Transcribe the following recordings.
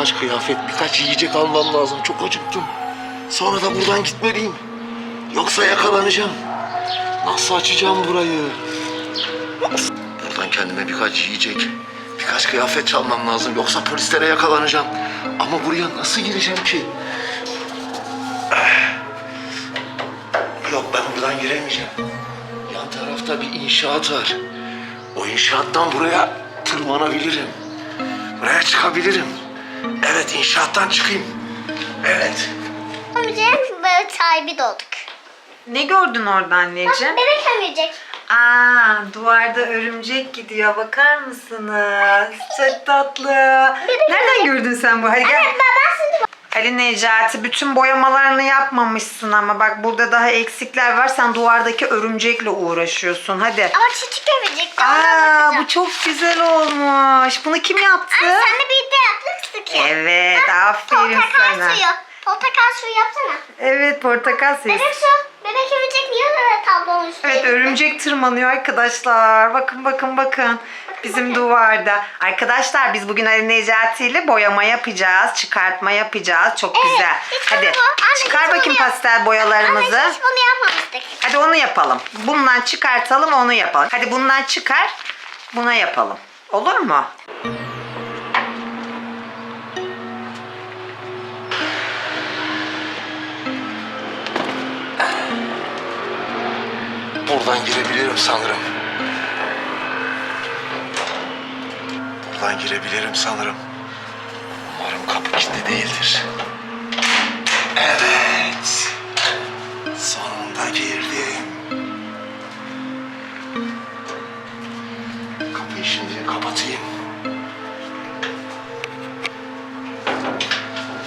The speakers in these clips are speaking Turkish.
birkaç kıyafet, birkaç yiyecek almam lazım. Çok acıktım. Sonra da buradan gitmeliyim. Yoksa yakalanacağım. Nasıl açacağım burayı? Buradan kendime birkaç yiyecek, birkaç kıyafet çalmam lazım. Yoksa polislere yakalanacağım. Ama buraya nasıl gireceğim ki? Yok ben buradan giremeyeceğim. Yan tarafta bir inşaat var. O inşaattan buraya tırmanabilirim. Buraya çıkabilirim. Evet inşaattan çıkayım. Evet. Amcam böyle sahibi doğduk. Ne gördün orada anneciğim? Bebek emecek. Aa, duvarda örümcek gidiyor. Bakar mısınız? Çok tatlı. Nereden gördün sen bu? Hadi gel. Babası Ali Necati bütün boyamalarını yapmamışsın ama bak burada daha eksikler var. Sen duvardaki örümcekle uğraşıyorsun. Hadi. ama çocuk emecek. Aa, bu çok güzel olmuş. Bunu kim yaptı? Sen de bir yapmıştık ki. Evet, Ha, aferin portakal sana. suyu. Portakal suyu yapsana. Evet, portakal suyu. Bebek su. Bebek emecek niye böyle tablonun üstüne? Evet örümcek tırmanıyor arkadaşlar. Bakın bakın bakın. Bizim duvarda. Arkadaşlar biz bugün Ali Necati ile boyama yapacağız. Çıkartma yapacağız. Çok Evet, güzel. Hadi Anne, çıkar bakayım pastel boyalarımızı. Anne hiç bunu yapmamıştık. Hadi onu yapalım. Bundan çıkartalım onu yapalım. Hadi bundan çıkar. Buna yapalım. Olur mu? Buradan girebilirim sanırım. Buradan girebilirim sanırım. Umarım kapı kilitli değildir. Evet. Sonunda girdim. Kapıyı şimdi kapatayım.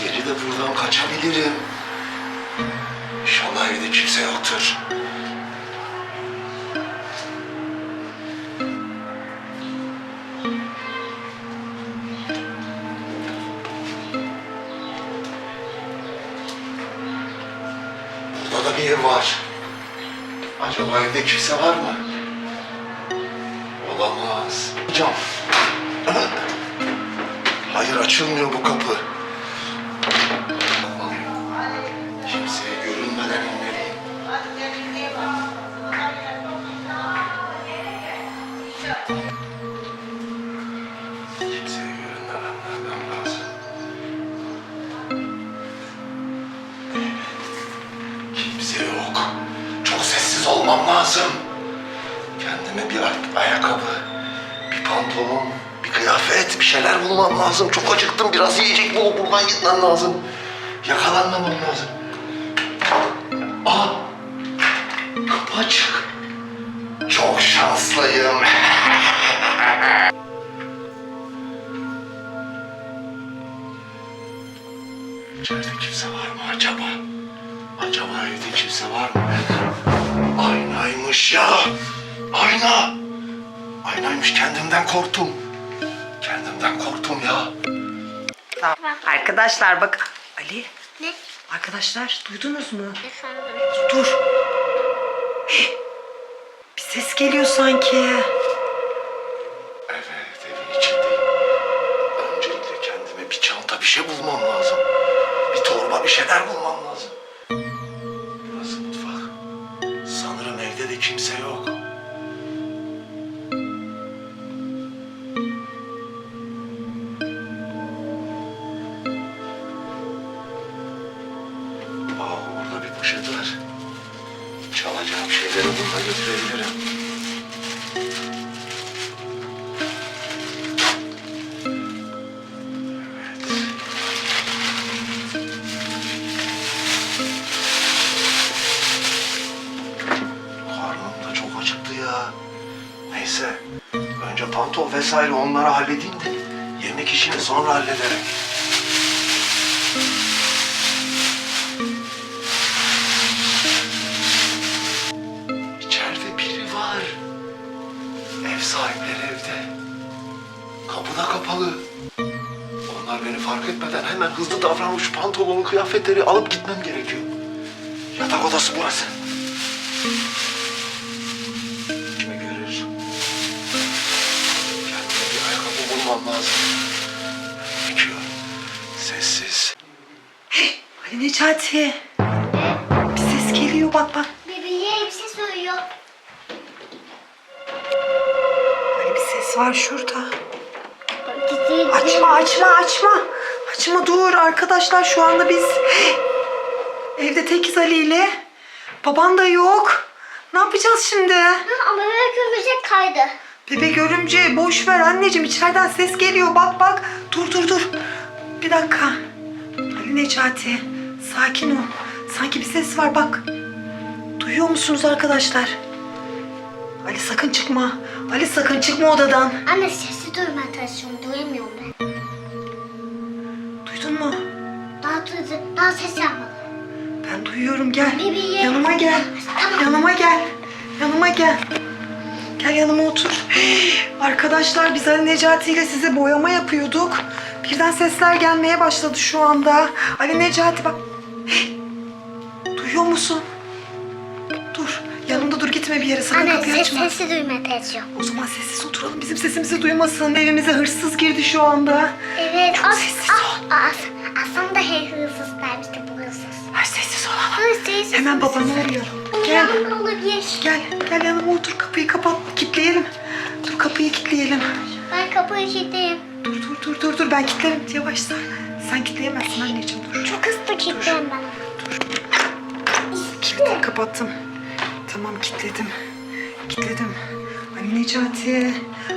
Geri de buradan kaçabilirim. İnşallah evde kimse yoktur. Evde kimse var mı? Olamaz. Cam. Hayır açılmıyor bu kapı. Lazım. Çok acıktım. Biraz yiyecek bulup buradan gitmem lazım. Yakalanmamam lazım. Aa! Kapı açık. Çok şanslıyım. İçeride kimse var mı acaba? Acaba evde kimse var mı? Aynaymış ya. Ayna. Aynaymış kendimden korktum. Kendimden korktum ya. Tamam. Arkadaşlar bak. Ali. Ne? Arkadaşlar duydunuz mu? Efendim. Dur. Hih. Bir ses geliyor sanki. Evet evin içindeyim. Öncelikle kendime bir çanta bir şey bulmam lazım. Bir torba bir şeyler bulmam Şeyleri bununla götürebilirim. Çok acıktı ya. Neyse. Önce pantol vesaire onları halledeyim de yemek işini sonra hallederim. Kapalı. Onlar beni fark etmeden hemen hızlı davranıp şu pantolonu, kıyafetleri alıp gitmem gerekiyor. Yatak odası burası. Kimi görür? Kendime bir ayakkabı bulmam lazım. Gerekiyor. Necati. Bir ses geliyor bak bak. Bebeğe şey söylüyor. Böyle bir ses var şurada. Açma açma açma. Açma dur arkadaşlar şu anda biz evde tekiz Ali ile. Baban da yok. Ne yapacağız şimdi? Ha, ama bebek ömürcek kaydı. Bebek görümce boş ver anneciğim içeriden ses geliyor bak bak. Dur dur dur. Bir dakika. Ali Necati sakin ol. Sanki bir ses var bak. Duyuyor musunuz arkadaşlar? Ali sakın çıkma. Ali sakın çıkma odadan. Anne sesi duyma taşıyorum. Duyamıyorum ben. Duydun mu? Daha duydu. Daha ses yapmadı. Ben duyuyorum gel. Bebeğim. Yanıma gel. Tamam. Yanıma gel. Yanıma gel. Gel yanıma otur. Arkadaşlar biz Ali Necati ile size boyama yapıyorduk. Birden sesler gelmeye başladı şu anda. Ali Necati bak. Duyuyor musun? Dur. Dur gitme bir yere sakın Anne kapıyı ses, açma. sesi duyma taşıyorum. O zaman sessiz oturalım bizim sesimizi duymasın. Evimize hırsız girdi şu anda. Evet. Çok as, sessiz as, as, aslında hey hırsız dermişti bu hırsız. Her sessiz olalım. Hırsız. Hemen babanı arayalım. Gel. Gel. olabilir. Gel, gel yanıma otur. Kapıyı kapat, kilitleyelim. Dur kapıyı kilitleyelim. Ben kapıyı kilitleyeyim. Dur, dur, dur, dur, dur. Ben kilitlerim. Yavaş sen. Kilitleyemezsin anneciğim, dur. Çok hızlı kilitleyeyim ben. Kilitleri kapattım. Tamam, kilitledim. Kilitledim. Ali Necati,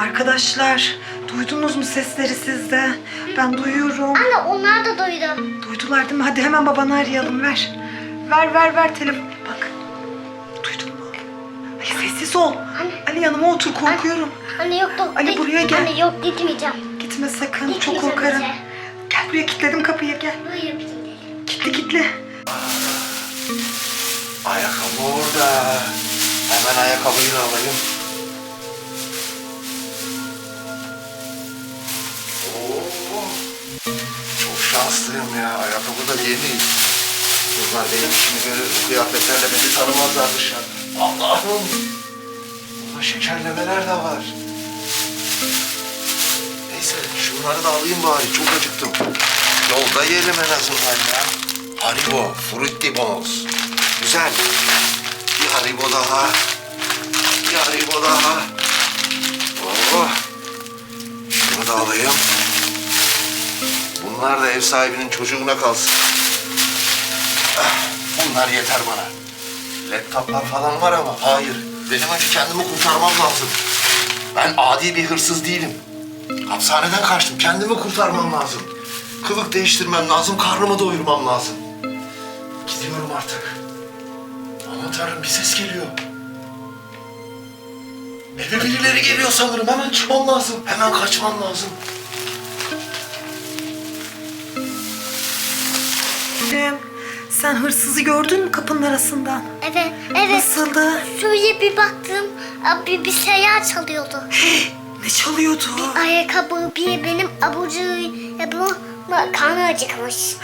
arkadaşlar. Duydunuz mu sesleri sizde? Ben duyuyorum. Anne onlar da duydu. Duydular değil mi? Hadi hemen babanı arayalım, ver. Ver, ver, ver telefonu. Bak. Duydun mu? Ali sessiz ol. Anne. Ali yanıma otur, korkuyorum. Anne yok da. Ali, buraya gel. Anne yok gitmeyeceğim. Gitme sakın. Gitmeyeceğim Çok korkarım. bize. Gel buraya kilitledim kapıyı gel. Buyur gidelim. Kilitli kilitli. Ayakkabı orada. Hemen ayakkabıyı da alayım. Oo, çok şanslıyım ya. Ayakkabı da yeni. Bunlar benim işimi görür. Bu kıyafetlerle beni tanımazlar dışarı. Allah'ım. Burada şekerlemeler de var. Neyse şunları da alayım bari. Çok acıktım. Yolda yiyelim en azından ya. Haribo, Fruity Balls. Güzel. Bir Haribo daha. Bir Haribo daha. Oh. Şunu da alayım. Bunlar da ev sahibinin çocuğuna kalsın. Ah, Bunlar yeter bana. Laptoplar falan var ama hayır. Benim önce kendimi kurtarmam lazım. Ben adi bir hırsız değilim. Hapishaneden kaçtım. Kendimi kurtarmam lazım. Kılık değiştirmem lazım. Karnımı doyurmam lazım. Gidiyorum artık. Aman tanrım bir ses geliyor. Eve birileri geliyor sanırım. Hemen çıkmam lazım. Hemen kaçmam lazım. Cem, sen hırsızı gördün mü kapının arasından? Evet, evet. Nasıldı? Şöyle bir baktım. Abi bir seyyar çalıyordu. Ne çalıyordu? Ayakkabı bir benim abucu bu karnı acıkmış.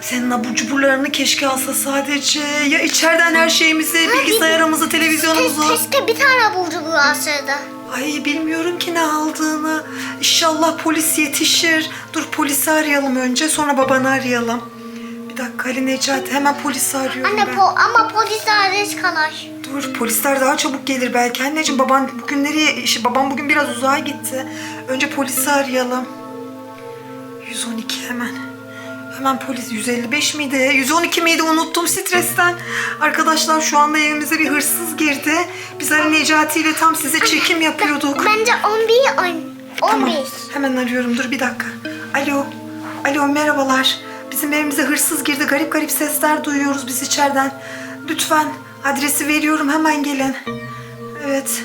Senin abur cuburlarını keşke alsa sadece. Ya içeriden her şeyimizi, bilgisayarımızı, televizyonumuzu. Keşke bir tane abucu bu alsaydı. Ay bilmiyorum ki ne aldığını. İnşallah polis yetişir. Dur polisi arayalım önce sonra babanı arayalım. Bir dakika Ali Necati hemen polisi arıyorum Anne ben. po ama polis ateş kalar. Dur polisler daha çabuk gelir belki. Anneciğim baban bugün nereye? işi- Babam bugün biraz uzağa gitti. Önce polisi arayalım. 112 hemen. Hemen polis 155 miydi? 112 miydi? Unuttum stresten. Arkadaşlar şu anda evimize bir hırsız girdi. Biz Ali Necati ile tam size çekim yapıyorduk. Bence 11 on- 11. Tamam. Hemen arıyorum. Dur bir dakika. Alo. Alo merhabalar. Bizim evimize hırsız girdi. Garip garip sesler duyuyoruz biz içeriden. Lütfen adresi veriyorum. Hemen gelin. Evet.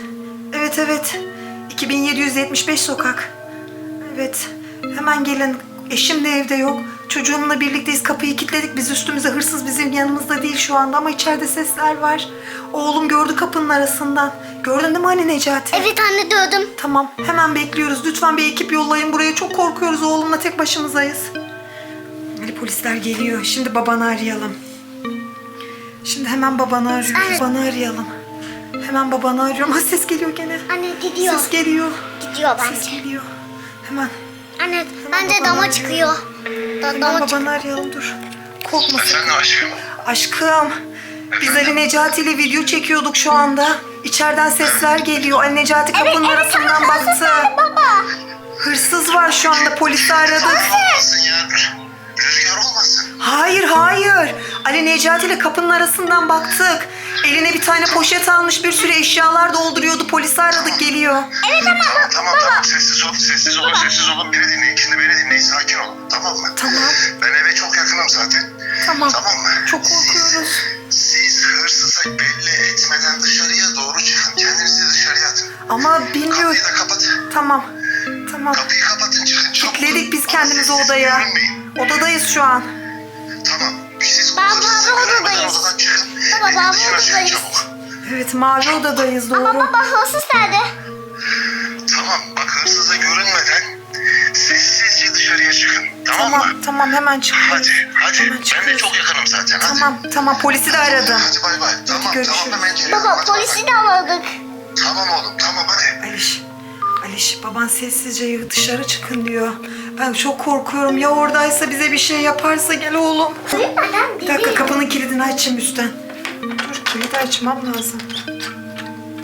Evet evet. 2775 sokak. Evet. Hemen gelin. Eşim de evde yok. Çocuğumla birlikteyiz. Kapıyı kilitledik. Biz üstümüze hırsız bizim yanımızda değil şu anda ama içeride sesler var. Oğlum gördü kapının arasından. Gördün değil mi anne Necati? Evet anne gördüm. Tamam hemen bekliyoruz. Lütfen bir ekip yollayın buraya. Çok korkuyoruz oğlumla tek başımızayız. Ali polisler geliyor. Şimdi babanı arayalım. Şimdi hemen babanı arıyoruz. Evet. Babanı arayalım. Hemen babanı arıyorum. Ha, ses geliyor gene. Anne gidiyor. Ses geliyor. Gidiyor Ses bence. geliyor. Hemen. Anne bence dama çıkıyor. Da, Hemen dama çık- babanı arayalım dur. Korkma sakın. Efendim aşkım. Aşkım, biz Ali Necati ile video çekiyorduk şu anda. İçeriden sesler geliyor. Ali Necati kapının arasından baktı. Baba. Hırsız var şu anda. Polisi aradık. Ya. Rüzgar olmasın. Hayır, hayır. Ali Necati ile kapının arasından baktık. Eline bir tane poşet almış bir sürü eşyalar dolduruyordu. Polisi aradık geliyor. Evet ama Tamam tamam tamam sessiz olun sessiz olun sessiz olun beni dinleyin şimdi beni dinleyin sakin olun tamam mı? Tamam. Ben eve çok yakınım zaten. Tamam. Tamam mı? Çok korkuyoruz. Siz hırsıza belli etmeden dışarıya doğru çıkın. Kendinizi dışarıya atın. Ama bilmiyorum. Kapıyı da kapatın. Tamam. Tamam. Kapıyı kapatın çıkın. Kilitledik biz kendimizi odaya. Odadayız şu an. Tamam. Siz Ben hırsızı mavi görmeden odadayız. odadan çıkın. Baba, çıkın odadayız. çabuk. Evet mavi odadayız ama doğru. baba hırsız nerede? Tamam bak hırsıza görünmeden sessizce dışarıya çıkın. Tamam, mı? Tamam tamam hemen çıkıyoruz. Hadi hadi. Hemen Ben de çıkıyoruz. çok yakınım zaten. Hadi. Tamam tamam polisi de aradım. Hadi bay bay. Tamam görüşürüz. tamam hemen geliyorum. Baba Hadi bay bay. polisi de aradık. Tamam oğlum tamam hadi. Aliş, Aliş baban sessizce dışarı çıkın diyor. Ben çok korkuyorum ya oradaysa bize bir şey yaparsa gel oğlum. Duymadan Bir dakika kapının kilidini açayım üstten. Dur kilidi açmam lazım.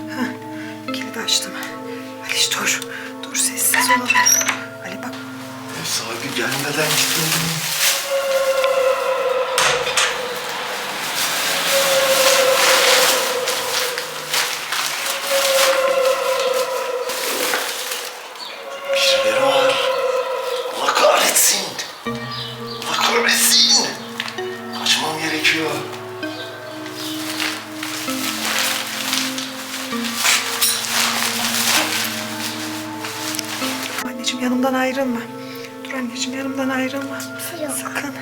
Heh, kilidi açtım. Aliş dur. Dur sessiz olalım. Ali bak Ev sahibi gelmeden gitmedim. Ayrılma. Dur anneciğim yanımdan ayrılma. yok. Sakın.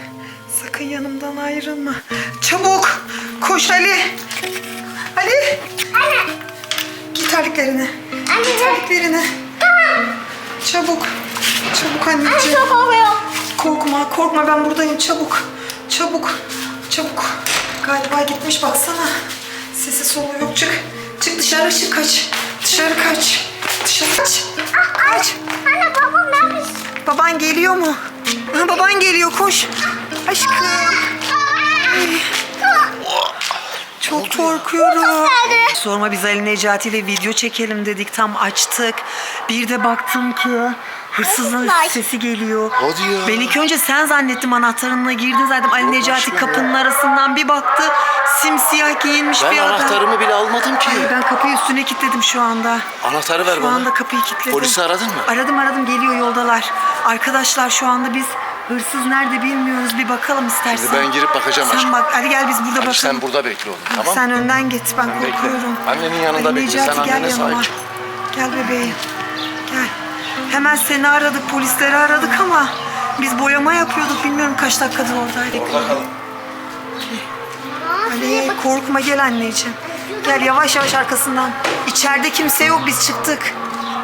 Sakın yanımdan ayrılma. Çabuk. Koş Ali. Ali. Anne. Git terliklerini. Anne. Terliklerini. Çabuk. Çabuk Anne anneciğim. çok korkuyorum. Korkma, korkma ben buradayım. Çabuk. Çabuk. Çabuk. Galiba gitmiş baksana. Sesi soluğu yok. Çık. Çık dışarı çık kaç. Dışarı kaç. Dışarı kaç. Kaç. Anne babam neredesin? Baban geliyor mu? Ha, baban geliyor koş. Aşkım. Ay, Çok korkuyorum. Sorma biz Ali Necati ile video çekelim dedik tam açtık. Bir de baktım ki hırsızın sesi geliyor. Hadi ya. Ben ilk önce sen zannettim anahtarınla girdin zaten Ali Necati kapının arasından bir baktı. Simsiyah giyinmiş Ben bir adam. anahtarımı bile almadım ki. Ay, ben kapıyı üstüne kilitledim şu anda. Anahtarı ver Şu bana. anda kapıyı kilitledim. Polisi aradın mı? Aradım aradım geliyor yoldalar. Arkadaşlar şu anda biz hırsız nerede bilmiyoruz. Bir bakalım istersen. Şimdi ben girip bakacağım Sen aşkım. bak hadi gel biz burada bakalım. Sen burada bekle oğlum tamam mı? Sen önden git ben bekle. korkuyorum. Annenin yanında bekle, Necati, sen gel annene yanıma. sahip çık. Gel bebeğim. Gel. Hemen seni aradık polisleri aradık ama biz boyama yapıyorduk. Bilmiyorum kaç dakikadır oradaydık. Orada kalın. Ali korkma gel anneciğim. Gel yavaş yavaş arkasından. İçeride kimse yok biz çıktık.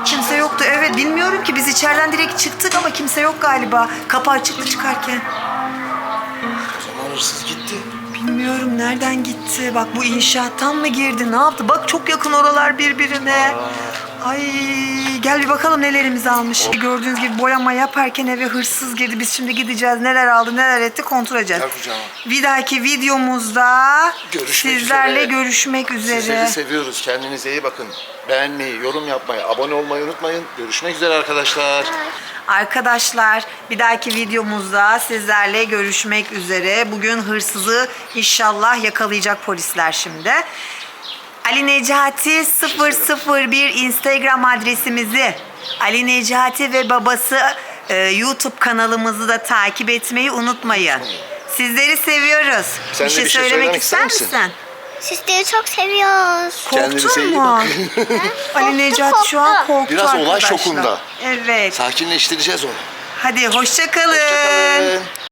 Kimse yoktu evet bilmiyorum ki biz içeriden direkt çıktık ama kimse yok galiba. Kapı açıktı çıkarken. O zaman hırsız gitti. Bilmiyorum nereden gitti. Bak bu inşaattan mı girdi ne yaptı? Bak çok yakın oralar birbirine. Ay gel bir bakalım nelerimizi almış. Gördüğünüz gibi boyama yaparken eve hırsız girdi. Biz şimdi gideceğiz neler aldı neler etti kontrol edeceğiz. Gel kucağıma. Bir dahaki videomuzda Görüşmek sizlerle üzere. görüşmek üzere. Sizleri seviyoruz. Kendinize iyi bakın. Beğenmeyi, yorum yapmayı, abone olmayı unutmayın. Görüşmek üzere arkadaşlar. Arkadaşlar bir dahaki videomuzda sizlerle görüşmek üzere. Bugün hırsızı inşallah yakalayacak polisler şimdi. Ali Necati 001 Instagram adresimizi, Ali Necati ve babası e, YouTube kanalımızı da takip etmeyi unutmayın. Sizleri seviyoruz. Sen de bir şey söylemek ister misin? Sizleri çok seviyoruz. Kendinize Korktun iyi mu? bakın. Ali Necati şu an korktu. Biraz olay arkadaşlar. şokunda. Evet. Sakinleştireceğiz onu. Hadi hoşça kalın. Hoşçakalın.